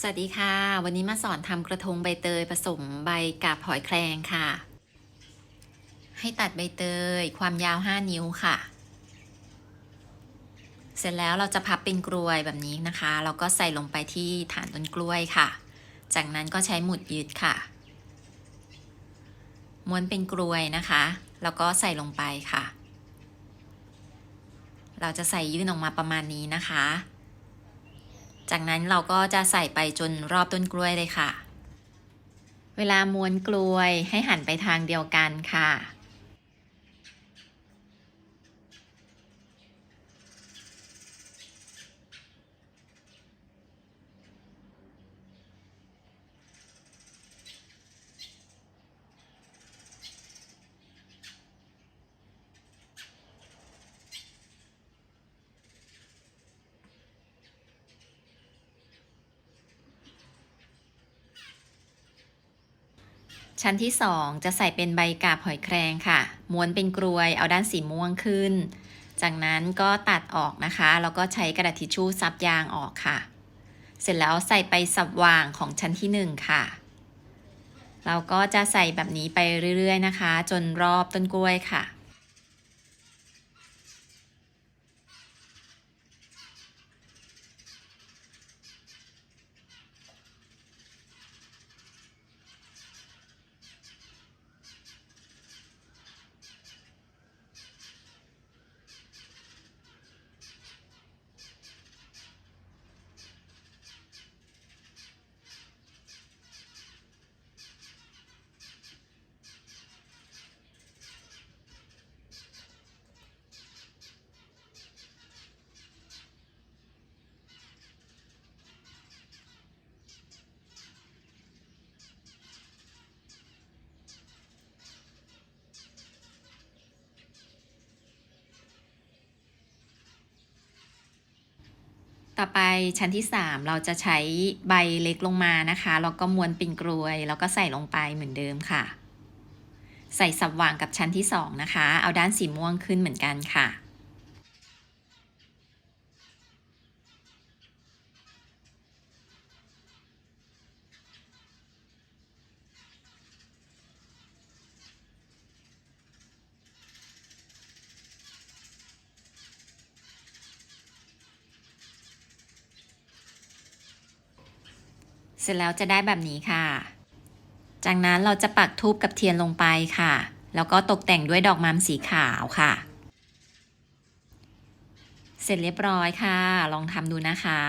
สวัสดีค่ะ วันนี้มาสอนทำกระทงใบเตยผสมใบกาบหอยแครงค่ะ ให้ตัดใบเตยความยาว 5 นิ้วค่ะ เสร็จแล้วเราจะพับเป็นกลวยแบบนี้นะคะแล้วก็ใส่ลงไปที่ฐานต้นกล้วยค่ะ จากนั้นก็ใช้หมุดยึดค่ะ ม้วนเป็นกลวยนะคะ แล้วก็ใส่ลงไปค่ะ เราจะใส่ยื่นออกมาประมาณนี้นะคะ จากนั้นเราก็จะใส่ไปจนรอบต้นกล้วยเลยค่ะ เวลาม้วนกล้วยให้หันไปทางเดียวกันค่ะ ชั้นที่ 2 จะใส่เป็นใบกาบหอยแครงค่ะ ม้วนเป็นกรวย เอาด้านสีม่วงขึ้น จากนั้นก็ตัดออกนะคะ แล้วก็ใช้กระดาษทิชชู่ซับยางออกค่ะ เสร็จแล้วใส่ไปสับว่างของชั้นที่ 1 ค่ะ เราก็จะใส่แบบนี้ไปเรื่อยๆนะคะ จนรอบต้นกล้วยค่ะ ต่อไปชั้นที่ 3 เราจะใช้ใบเล็กลงมานะคะแล้วก็ม้วนเป็นกรวยแล้วก็ใส่ลงไปเหมือนเดิมค่ะ ใส่สับว่างกับชั้นที่ 2 นะคะ เอาด้านสีม่วงขึ้นเหมือนกันค่ะ สร็จแล้วจะได้แบบนี้ค่ะ จากนั้นเราจะปักทูบกับเทียนลงไปค่ะ แล้วก็ตกแต่งด้วยดอกมัมสีขาวค่ะ เสร็จเรียบร้อยค่ะ ลองทำดูนะคะ